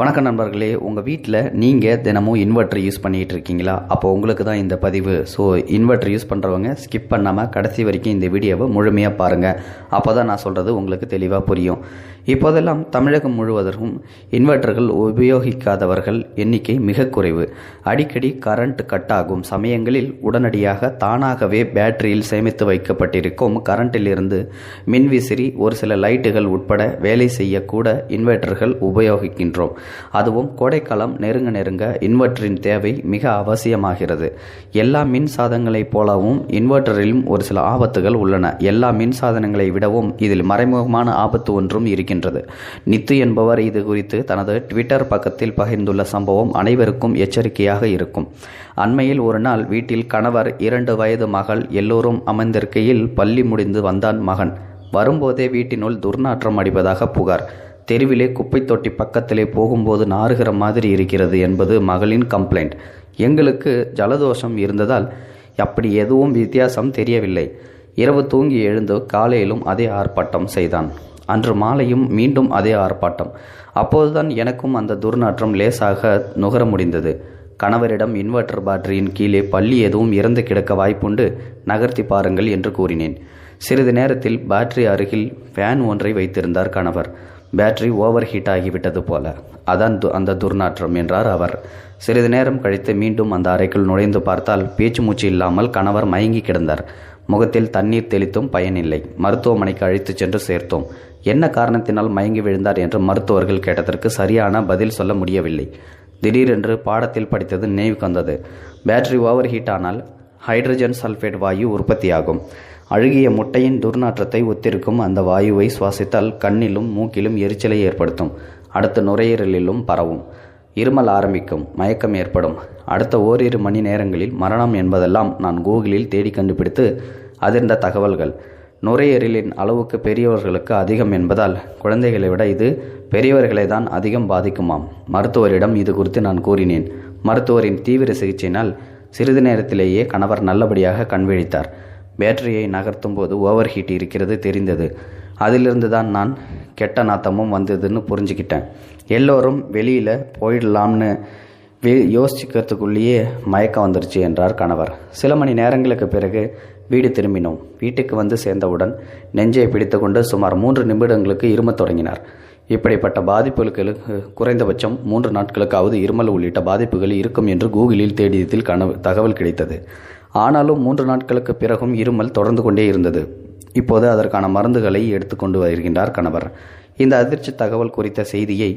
வணக்கம் நண்பர்களே. உங்கள் வீட்டில் நீங்கள் தினமும் இன்வெர்ட்டர் யூஸ் பண்ணிகிட்டு இருக்கீங்களா? அப்போ உங்களுக்கு தான் இந்த பதிவு. ஸோ இன்வெர்ட்டர் யூஸ் பண்ணுறவங்க ஸ்கிப் பண்ணாமல் கடைசி வரைக்கும் இந்த வீடியோவை முழுமையாக பாருங்கள் அப்போ தான் நான் சொல்கிறது உங்களுக்கு தெளிவாக புரியும். இப்போதெல்லாம் தமிழகம் முழுவதற்கும் இன்வெர்ட்டர்கள் உபயோகிக்காதவர்கள் எண்ணிக்கை மிக குறைவு. அடிக்கடி கரண்ட் கட் ஆகும். சமயங்களில் உடனடியாக தானாகவே பேட்டரியில் சேமித்து வைக்கப்பட்டிருக்கும் கரண்டிலிருந்து மின்விசிறி ஒரு சில லைட்டுகள் உட்பட வேலை செய்யக்கூட இன்வெர்ட்டர்கள் உபயோகிக்கின்றோம். அதுவும் கோடைக்காலம் நெருங்க நெருங்க இன்வெர்ட்டரின் தேவை மிக அவசியமாகிறது. எல்லா மின் சாதனங்களைப் போலவும் இன்வெர்ட்டரிலும் ஒரு சில ஆபத்துகள் உள்ளன. எல்லா மின் சாதனங்களை விடவும் இதில் மறைமுகமான ஆபத்து ஒன்றும் இருக்கின்றது. நித்து என்பவர் இது குறித்து தனது ட்விட்டர் பக்கத்தில் பகிர்ந்துள்ள சம்பவம் அனைவருக்கும் எச்சரிக்கையாக இருக்கும். அண்மையில் ஒரு நாள் வீட்டில் கணவர் இரண்டு வயது மகள் எல்லோரும் அமர்ந்திருக்கையில் பள்ளி முடிந்து வந்தான் மகன். வரும்போதே வீட்டினுள் துர்நாற்றம் அடிப்பதாக புகார். தெருவிலே குப்பை தொட்டி பக்கத்திலே போகும்போது நாறுகிற மாதிரி இருக்கிறது என்பது மகளின் கம்ப்ளைண்ட். எங்களுக்கு ஜலதோஷம் இருந்ததால் அப்படி எதுவும் வித்தியாசம் தெரியவில்லை. இரவு தூங்கி எழுந்து காலையிலும் அதே ஆர்ப்பாட்டம் செய்தான். அன்று மாலையும் மீண்டும் அதே ஆர்ப்பாட்டம். அப்போதுதான் எனக்கும் அந்த துர்நாற்றம் லேசாக நுகர முடிந்தது. கணவரிடம் இன்வெர்ட்டர் பேட்டரியின் கீழே பள்ளி எதுவும் இறந்து கிடக்க வாய்ப்புண்டு நகர்த்தி பாருங்கள் என்று கூறினேன். சிறிது நேரத்தில் பேட்டரி அருகில் ஃபேன் ஒன்றை வைத்திருந்தார் கணவர். பேட்டரி ஓவர் ஹீட் ஆகிவிட்டது போல. அதான் து- அந்த துர்நாற்றம் என்றார் அவர். சிறிது நேரம் கழித்து மீண்டும் அந்த அறைக்குள் நுழைந்து பார்த்தால் பேச்சு மூச்சு இல்லாமல் கணவர் மயங்கி கிடந்தார். முகத்தில் தண்ணீர் தெளித்தும் பயனில்லை. மருத்துவமனைக்கு அழைத்துச் சென்று சேர்த்தோம். என்ன காரணத்தினால் மயங்கி விழுந்தார் என்று மருத்துவர்கள் கேட்டதற்கு சரியான பதில் சொல்ல முடியவில்லை. திடீரென்று பாடத்தில் படித்தது நினைவுக்கு வந்தது. பேட்டரி ஓவர் ஹீட் ஆனால் ஹைட்ரஜன் சல்ஃபேட் வாயு உற்பத்தியாகும். அழுகிய முட்டையின் துர்நாற்றத்தை ஒத்திருக்கும் அந்த வாயுவை சுவாசித்தால் கண்ணிலும் மூக்கிலும் எரிச்சலை ஏற்படுத்தும். அடுத்த நுரையீரலிலும் பரவும். இருமல் ஆரம்பிக்கும். மயக்கம் ஏற்படும். அடுத்த ஓரிரு மணி நேரங்களில் மரணம் என்பதெல்லாம் நான் கூகுளில் தேடி கண்டுபிடித்து அதிர்ந்த தகவல்கள். நுரையீரலின் அளவுக்கு பெரியவர்களுக்கு அதிகம் என்பதால் குழந்தைகளை விட இது பெரியவர்களை தான் அதிகம் பாதிக்குமாம். மருத்துவரிடம் இது குறித்து நான் கூறினேன். மருத்துவரின் தீவிர சிகிச்சையினால் சிறிது நேரத்திலேயே கணவர் நல்லபடியாக கண்விழித்தார் பேட்டரியை நகர்த்தும் போது ஓவர் ஹீட் இருக்கிறது தெரிந்தது. அதிலிருந்து தான் நான் கெட்ட நாத்தமும் வந்ததுன்னு புரிஞ்சுக்கிட்டேன். எல்லோரும் வெளியில் போயிடலாம்னு வே யோசிக்கிறதுக்குள்ளேயே மயக்கம் வந்துருச்சு என்றார் கணவர். சில மணி நேரங்களுக்கு பிறகு வீடு திரும்பினோம். வீட்டுக்கு வந்து சேர்ந்தவுடன் நெஞ்சை பிடித்துக்கொண்டு சுமார் மூன்று நிமிடங்களுக்கு இருமத் தொடங்கினார். இப்படிப்பட்ட பாதிப்புகளுக்கு குறைந்தபட்சம் மூன்று நாட்களுக்காவது இருமல் உள்ளிட்ட பாதிப்புகள் இருக்கும் என்று கூகுளில் தேடியதில் கனவு தகவல் கிடைத்தது. ஆனாலும் மூன்று நாட்களுக்கு பிறகும் இருமல் தொடர்ந்து கொண்டே இருந்தது. இப்போது அதற்கான மருந்துகளை எடுத்துக்கொண்டு வருகின்றார் கணவர். இந்த அதிர்ச்சி தகவல் குறித்த செய்தியை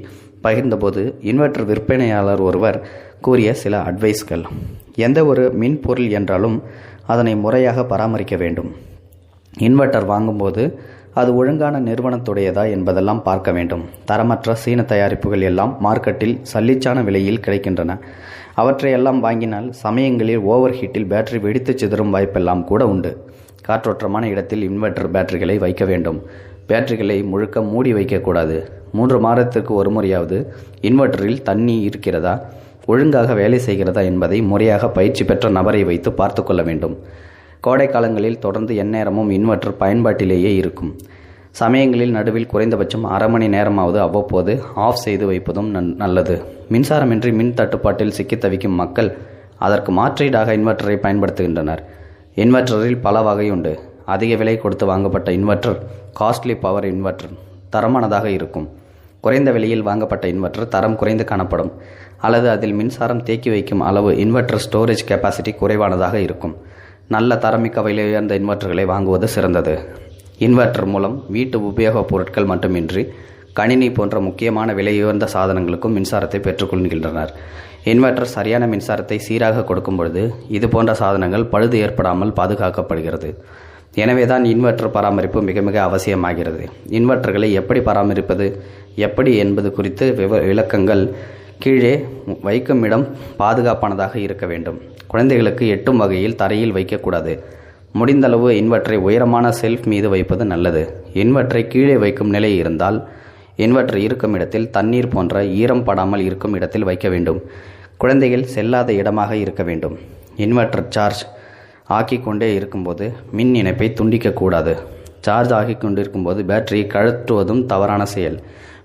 பகிர்ந்தபோது இன்வெர்ட்டர் விற்பனையாளர் ஒருவர் கூறிய சில அட்வைஸ்கள். எந்த ஒரு மின்பொருள் என்றாலும் அதனை முறையாக பராமரிக்க வேண்டும். இன்வெர்ட்டர் வாங்கும்போது அது ஒழுங்கான நிறுவனத்துடையதா என்பதெல்லாம் பார்க்க வேண்டும். தரமற்ற சீன தயாரிப்புகள் எல்லாம் மார்க்கெட்டில் சல்லிச்சான விலையில் கிடைக்கின்றன. அவற்றையெல்லாம் வாங்கினால் சமயங்களில் ஓவர் ஹீட்டில் பேட்டரி வெடித்து சிதறும் வாய்ப்பெல்லாம் கூட உண்டு. காற்றோட்டமான இடத்தில் இன்வெர்ட்டர் பேட்டரிகளை வைக்க வேண்டும். பேட்டரிகளை முழுக்க மூடி வைக்கக்கூடாது. மூன்று மாதத்திற்கு ஒரு முறையாவது இன்வெர்ட்டரில் தண்ணி இருக்கிறதா? ஒழுங்காக வேலை செய்கிறதா என்பதை முறையாக பயிற்சி பெற்ற நபரை வைத்து பார்த்து கொள்ள வேண்டும். கோடை காலங்களில் தொடர்ந்து எந்நேரமும் இன்வெர்ட்டர் பயன்பாட்டிலேயே இருக்கும். சமயங்களில் நடுவில் குறைந்தபட்சம் அரை மணி நேரமாவது அவ்வப்போது ஆஃப் செய்து வைப்பதும் நல்லது. மின்சாரமின்றி மின் தட்டுப்பாட்டில் சிக்கி தவிக்கும் மக்கள் அதற்கு மாற்றீடாக இன்வெர்ட்டரை பயன்படுத்துகின்றனர். இன்வெர்ட்டரில் பல வகை உண்டு. அதிக விலை கொடுத்து வாங்கப்பட்ட இன்வெர்ட்டர் காஸ்ட்லி பவர் இன்வெர்ட்டர் தரமானதாக இருக்கும். குறைந்த விலையில் வாங்கப்பட்ட இன்வெர்ட்டர் தரம் குறைந்து காணப்படும். அல்லது அதில் மின்சாரம் தேக்கி வைக்கும் அளவு இன்வெர்ட்டர் ஸ்டோரேஜ் கெப்பாசிட்டி குறைவானதாக இருக்கும். நல்ல தரமிக்க விலை உயர்ந்த இன்வெர்ட்டர்களை வாங்குவது சிறந்தது. இன்வெர்ட்டர் மூலம் வீட்டு உபயோகப் பொருட்கள் மட்டுமின்றி கணினி போன்ற முக்கியமான விலையுயர்ந்த சாதனங்களுக்கும் மின்சாரத்தை பெற்றுக்கொள்கின்றனர் இன்வெர்ட்டர் சரியான மின்சாரத்தை சீராக கொடுக்கும் பொழுது இது போன்ற சாதனங்கள் பழுது ஏற்படாமல் பாதுகாக்கப்படுகிறது. எனவே தான் இன்வெர்ட்டர் பராமரிப்பு மிக மிக அவசியமாகிறது. இன்வெர்ட்டர்களை எப்படி பராமரிப்பது எப்படி என்பது குறித்து விவ விளக்கங்கள் கீழே வைக்கும் இடம் பாதுகாப்பானதாக இருக்க வேண்டும். குழந்தைகளுக்கு எட்டும் வகையில் தரையில் வைக்கக்கூடாது. முடிந்தளவு இன்வெர்ட்டரை உயரமான செல்ஃப் மீது வைப்பது நல்லது. இன்வெர்டரை கீழே வைக்கும் நிலை இருந்தால் இன்வெர்ட்டர் இருக்கும் இடத்தில் தண்ணீர் போன்ற ஈரம் படாமல் இருக்கும் இடத்தில் வைக்க வேண்டும். குழந்தைகள் செல்லாத இடமாக இருக்க வேண்டும். இன்வெர்ட்டர் சார்ஜ் ஆக்கி கொண்டே இருக்கும்போது மின் இணைப்பை துண்டிக்கக்கூடாது. சார்ஜ் ஆகிக் கொண்டிருக்கும்போது பேட்டரியை கழற்றுவதும் தவறான செயல்.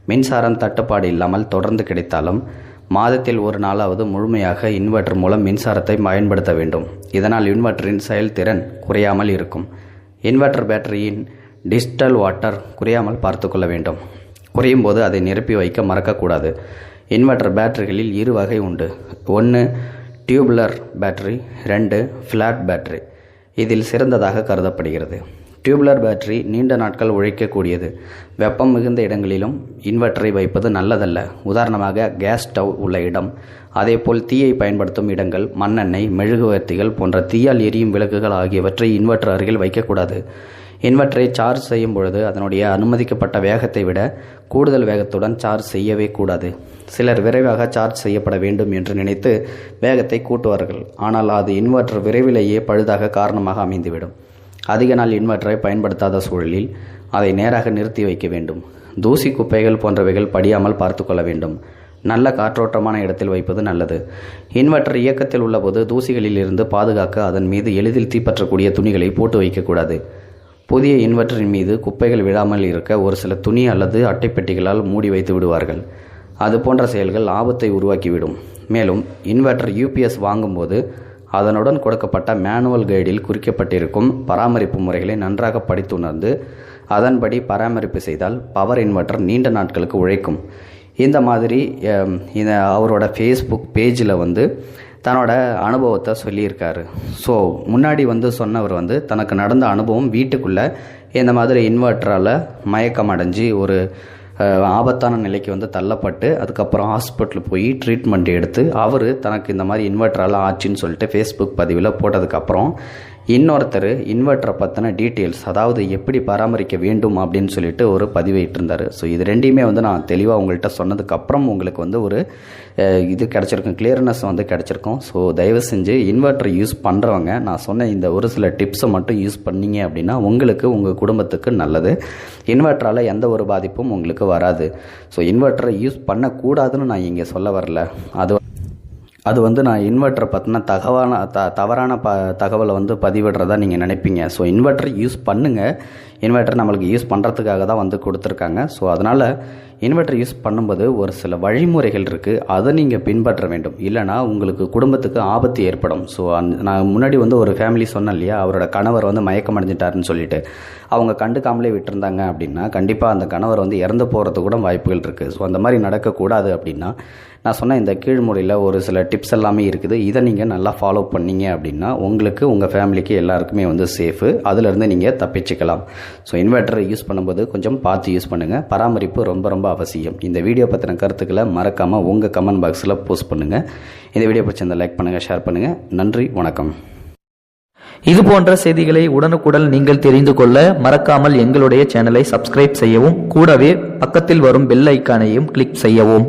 மின்சாரம் தட்டுப்பாடு இல்லாமல் தொடர்ந்து கிடைத்தாலும் மாதத்தில் ஒரு நாளாவது முழுமையாக இன்வெர்ட்டர் மூலம் மின்சாரத்தை பயன்படுத்த வேண்டும். இதனால் இன்வெர்ட்டரின் செயல்திறன் குறையாமல் இருக்கும். இன்வெர்ட்டர் பேட்டரியின் டிஜிட்டல் வாட்டர் குறையாமல் பார்த்து கொள்ள வேண்டும். குறையும் போது அதை நிரப்பி வைக்க மறக்கக்கூடாது. இன்வெர்ட்டர் பேட்டரிகளில் இரு வகை உண்டு. ஒன்று டியூப்லர் பேட்டரி ரெண்டு ஃப்ளாட் பேட்டரி. இதில் சிறந்ததாக கருதப்படுகிறது. டியூப்லர் பேட்டரி நீண்ட நாட்கள் உழைக்கக்கூடியது. வெப்பம் மிகுந்த இடங்களிலும் இன்வெர்ட்டரை வைப்பது நல்லதல்ல. உதாரணமாக கேஸ் ஸ்டவ் உள்ள இடம். அதேபோல் தீயை பயன்படுத்தும் இடங்கள் மண்ணெண்ணெய் மெழுகுவர்த்திகள் போன்ற தீயால் எரியும் விளக்குகள் ஆகியவற்றை இன்வெர்ட்டர் அருகில் வைக்கக்கூடாது. இன்வெர்ட்டரை சார்ஜ் செய்யும் பொழுது அதனுடைய அனுமதிக்கப்பட்ட வேகத்தை விட கூடுதல் வேகத்துடன் சார்ஜ் செய்யவே கூடாது. சிலர் விரைவாக சார்ஜ் செய்யப்பட வேண்டும் என்று நினைத்து வேகத்தை கூட்டுவார்கள். ஆனால் அது இன்வெர்ட்டர் விரைவிலேயே பழுதாக காரணமாக அமைந்துவிடும். அதிக நாள் இன்வெர்ட்டரை பயன்படுத்தாத சூழலில் அதை நேராக நிறுத்தி வைக்க வேண்டும். தூசி குப்பைகள் போன்றவைகள் படியாமல் பார்த்து கொள்ள வேண்டும். நல்ல காற்றோட்டமான இடத்தில் வைப்பது நல்லது. இன்வெர்ட்டர் இயக்கத்தில் உள்ளபோது தூசிகளில் இருந்து பாதுகாக்க அதன் மீது எளிதில் தீப்பற்றக்கூடிய துணிகளை போட்டு வைக்கக்கூடாது. புதிய இன்வெர்ட்டரின் மீது குப்பைகள் விழாமல் இருக்க ஒரு சில துணி அல்லது அட்டைப்பெட்டிகளால் மூடி வைத்து விடுவார்கள். அது போன்ற செயல்கள் ஆபத்தை உருவாக்கிவிடும். மேலும் இன்வெர்ட்டர் யூபிஎஸ் வாங்கும்போது அதனுடன் கொடுக்கப்பட்ட மேனுவல் கைடில் குறிக்கப்பட்டிருக்கும் பராமரிப்பு முறைகளை நன்றாக படித்துணர்ந்து அதன்படி பராமரிப்பு செய்தால் பவர் இன்வெர்ட்டர் நீண்ட நாட்களுக்கு உழைக்கும். இந்த மாதிரி இந்த அவரோட ஃபேஸ்புக் பேஜில் வந்து தன்னோட அனுபவத்தை சொல்லியிருக்காரு. ஸோ முன்னாடி வந்து சொன்னவர் வந்து தனக்கு நடந்த அனுபவம் வீட்டுக்குள்ளே இந்த மாதிரி இன்வெர்ட்டரால் மயக்கம் அடைஞ்சு ஒரு ஆபத்தான நிலைக்கு வந்து தள்ளப்பட்டு அதுக்கப்புறம் ஹாஸ்பிட்டல் போய் ட்ரீட்மெண்ட் எடுத்து அவர் தனக்கு இந்த மாதிரி இன்வெர்ட்டரால் ஆச்சுன்னு சொல்லிட்டு ஃபேஸ்புக் பதிவில் போட்டதுக்கப்புறம் இன்னொருத்தர் இன்வெர்ட்டரை பற்றின டீட்டெயில்ஸ் அதாவது எப்படி பராமரிக்க வேண்டும் அப்படின்னு சொல்லிட்டு ஒரு பதிவிட்டிருந்தார் ஸோ இது ரெண்டையுமே வந்து நான் தெளிவாக உங்கள்கிட்ட சொன்னதுக்கப்புறம் உங்களுக்கு வந்து ஒரு இது கிடச்சிருக்கும் கிளியர்னஸ் வந்து கிடச்சிருக்கும். ஸோ தயவு செஞ்சு இன்வெர்ட்டர் யூஸ் பண்ணுறவங்க நான் சொன்ன இந்த ஒரு சில டிப்ஸை மட்டும் யூஸ் பண்ணீங்க அப்படின்னா உங்களுக்கு உங்கள் குடும்பத்துக்கு நல்லது. இன்வெர்ட்டரால் எந்த ஒரு பாதிப்பும் உங்களுக்கு வராது. ஸோ இன்வெர்ட்டரை யூஸ் பண்ணக்கூடாதுன்னு நான் இங்கே சொல்ல வரல. அது அது வந்து நான் இன்வெர்ட்டரை பற்றின தகவான த தவறான ப தகவலை வந்து பதிவிடுறதா நீங்கள் நினைப்பீங்க. ஸோ இன்வெர்ட்டர் யூஸ் பண்ணுங்கள் இன்வெர்ட்டர் நம்மளுக்கு யூஸ் பண்ணுறதுக்காக தான் வந்து கொடுத்துருக்காங்க. ஸோ அதனால் இன்வெர்ட்டர் யூஸ் பண்ணும்போது ஒரு சில வழிமுறைகள் இருக்குது அதை நீங்கள் பின்பற்ற வேண்டும். இல்லைனா உங்களுக்கு குடும்பத்துக்கு ஆபத்து ஏற்படும். ஸோ அந் நான் முன்னாடி வந்து ஒரு ஃபேமிலி சொன்னேன் இல்லையா? அவரோட கணவர் வந்து மயக்கம் அடைஞ்சிட்டாருன்னு சொல்லிட்டு. அவங்க கண்டுக்காமலே விட்டுருந்தாங்க அப்படின்னா கண்டிப்பாக அந்த கணவர் வந்து இறந்து போகிறதுக்கு கூட வாய்ப்புகள் இருக்குது ஸோ அந்த மாதிரி நடக்கக்கூடாது அப்படின்னா நான் சொன்ன இந்த கீழ்முறையில் ஒரு சில டிப்ஸ் எல்லாமே இருக்குது. இதை நீங்கள் நல்லா ஃபாலோ பண்ணீங்க அப்படின்னா உங்களுக்கு உங்கள் ஃபேமிலிக்கு எல்லாருக்குமே வந்து சேஃபு அதிலிருந்து நீங்கள் தப்பிச்சுக்கலாம். ஸோ இன்வெர்ட்டர் யூஸ் பண்ணும்போது கொஞ்சம் பார்த்து யூஸ் பண்ணுங்கள் பராமரிப்பு ரொம்ப ரொம்ப அவசியம். இந்த வீடியோ பற்றின கருத்துக்களை மறக்காமல் உங்கள் கமெண்ட் பாக்ஸில் போஸ்ட் பண்ணுங்கள் இந்த வீடியோ பிடிச்சிருந்தால் லைக் பண்ணுங்கள் ஷேர் பண்ணுங்கள் நன்றி வணக்கம். இது போன்ற செய்திகளை உடனுக்குடன் நீங்கள் தெரிந்து கொள்ள மறக்காமல் எங்களுடைய சேனலை சப்ஸ்கிரைப் செய்யவும் கூடவே பக்கத்தில் வரும் பெல் ஐக்கானையும் கிளிக் செய்யவும்.